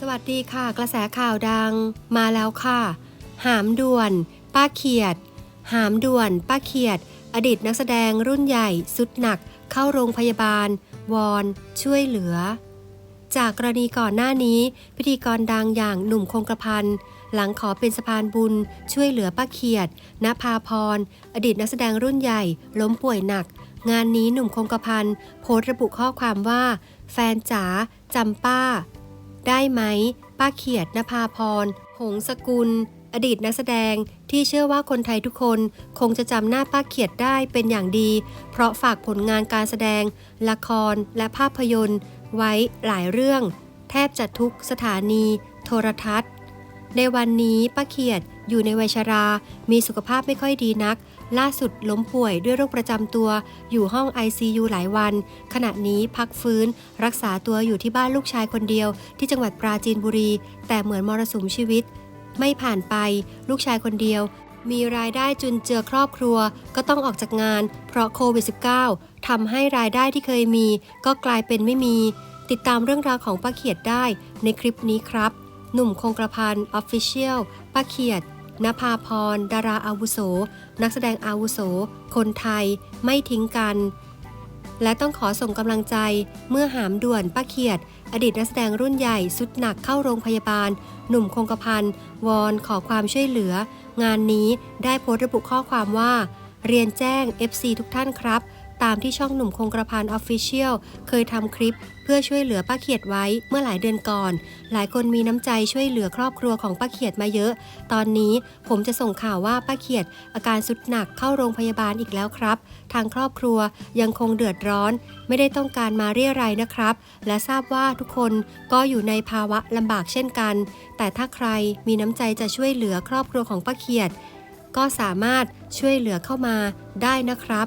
สวัสดีค่ะ กระแสข่าวดังมาแล้วค่ะ หามด่วน ป้าเขียด หามด่วน ป้าเขียด อดีตนักแสดงรุ่นใหญ่สุดหนัก เข้าโรงพยาบาล วอนช่วยเหลือ จากกรณีก่อนหน้านี้ พิธีกรดังอย่างหนุ่มคงกระพันหลังขอเป็นสะพานบุญ ช่วยเหลือป้าเขียดณภาพร อดีตนักแสดงรุ่นใหญ่ ล้มป่วยหนัก งานนี้หนุ่มคงกระพันโพสต์ระบุข้อความว่า แฟนจ๋าจำป้า ได้ไหม ป้าเขียดนภาพร หงสกุล อดีตนักแสดงที่เชื่อว่าคนไทยทุกคนคงจะจำหน้าป้าเขียดได้เป็นอย่างดี เพราะฝากผลงานการแสดง ละครและภาพยนตร์ ไว้หลายเรื่อง แทบจะทุกสถานี โทรทัศน์ ในวันนี้ป้าเขียดอยู่ในวัยชรา มีสุขภาพไม่ค่อยดีนัก ล่าสุดล้มป่วยด้วยโรคประจำตัว อยู่ห้อง ICU หลายวัน ขณะนี้พักฟื้น รักษาตัวอยู่ที่บ้านลูกชายคนเดียว ที่จังหวัดปราจีนบุรี แต่เหมือนมรสุมชีวิต ไม่ผ่านไป ลูกชายคนเดียว มีรายได้จุนเจือครอบครัว ก็ต้องออกจากงาน เพราะโควิด -19 ทำให้รายได้ที่เคยมี ก็กลายเป็นไม่มี ติดตามเรื่องราวของป้าเขียดได้ในคลิปนี้ครับ หนุ่มคงกระพันออฟฟิเชียลป้าเขียดนภาพร ดาราอาวุโส นักแสดงอาวุโส คนไทย ไม่ทิ้งกัน และต้องขอส่งกำลังใจเมื่อหามด่วนป้าเขียด อดีตนักแสดงรุ่นใหญ่สุดหนักเข้าโรงพยาบาล หนุ่มคงกระพันวอนขอความช่วยเหลือ งานนี้ได้โพสต์ระบุข้อความว่า เรียนแจ้ง FC ทุกท่านครับ ตามที่ช่องหนุ่มคงกระพันออฟฟิเชียลเคยทำคลิป เพื่อช่วยเหลือป้าเขียดไว้เมื่อหลายเดือนก่อน หลายคนมีน้ำใจช่วยเหลือครอบครัวของป้าเขียดมาเยอะ ตอนนี้ผมจะส่งข่าวว่าป้าเขียด อาการสุดหนักเข้าโรงพยาบาลอีกแล้วครับ ทางครอบครัวยังคงเดือดร้อน ไม่ได้ต้องการมาเรียรัยนะครับ และทราบว่าทุกคนก็อยู่ในภาวะลำบากเช่นกัน แต่ถ้าใครมีน้ำใจจะช่วยเหลือครอบครัวของป้าเขียด ก็สามารถช่วยเหลือเข้ามาได้นะครับ